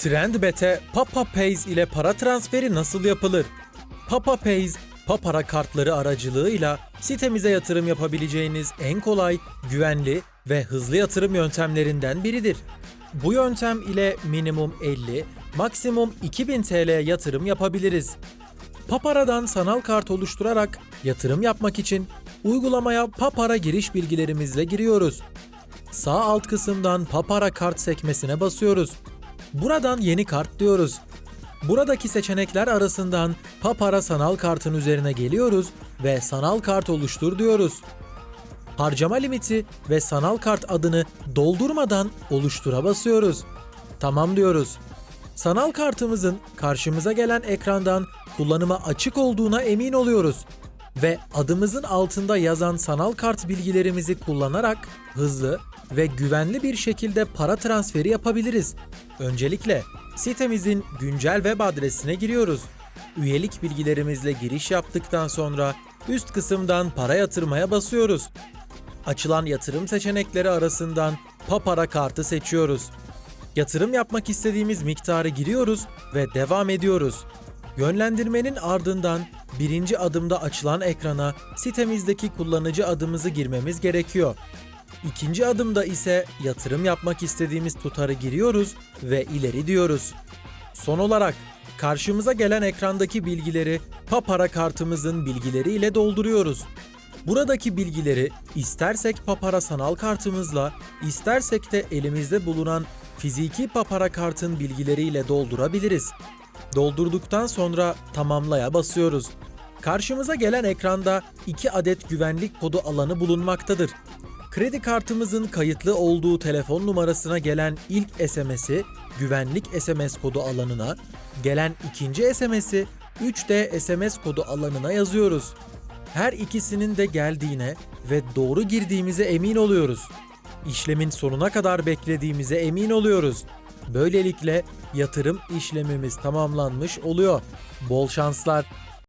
Trendbet'e Papa Pays ile para transferi nasıl yapılır? Papa Pays, Papara kartları aracılığıyla sitemize yatırım yapabileceğiniz en kolay, güvenli ve hızlı yatırım yöntemlerinden biridir. Bu yöntem ile minimum 50, maksimum 2000 TL yatırım yapabiliriz. Papara'dan sanal kart oluşturarak yatırım yapmak için uygulamaya Papara giriş bilgilerimizle giriyoruz. Sağ alt kısımdan Papara kart sekmesine basıyoruz. Buradan yeni kart diyoruz. Buradaki seçenekler arasından Papara sanal kartın üzerine geliyoruz ve sanal kart oluştur diyoruz. Harcama limiti ve sanal kart adını doldurmadan oluştura basıyoruz. Tamam diyoruz. Sanal kartımızın karşımıza gelen ekrandan kullanıma açık olduğuna emin oluyoruz ve adımızın altında yazan sanal kart bilgilerimizi kullanarak hızlı ve güvenli bir şekilde para transferi yapabiliriz. Öncelikle sitemizin güncel web adresine giriyoruz. Üyelik bilgilerimizle giriş yaptıktan sonra üst kısımdan para yatırmaya basıyoruz. Açılan yatırım seçenekleri arasından Papara kartı seçiyoruz. Yatırım yapmak istediğimiz miktarı giriyoruz ve devam ediyoruz. Yönlendirmenin ardından birinci adımda açılan ekrana sitemizdeki kullanıcı adımızı girmemiz gerekiyor. İkinci adımda ise yatırım yapmak istediğimiz tutarı giriyoruz ve ileri diyoruz. Son olarak karşımıza gelen ekrandaki bilgileri Papara kartımızın bilgileriyle dolduruyoruz. Buradaki bilgileri istersek Papara sanal kartımızla, istersek de elimizde bulunan fiziki Papara kartın bilgileriyle doldurabiliriz. Doldurduktan sonra tamamlaya basıyoruz. Karşımıza gelen ekranda 2 adet güvenlik kodu alanı bulunmaktadır. Kredi kartımızın kayıtlı olduğu telefon numarasına gelen ilk SMS'i güvenlik SMS kodu alanına, gelen ikinci SMS'i 3D SMS kodu alanına yazıyoruz. Her ikisinin de geldiğine ve doğru girdiğimize emin oluyoruz. İşlemin sonuna kadar beklediğimize emin oluyoruz. Böylelikle yatırım işlemimiz tamamlanmış oluyor. Bol şanslar.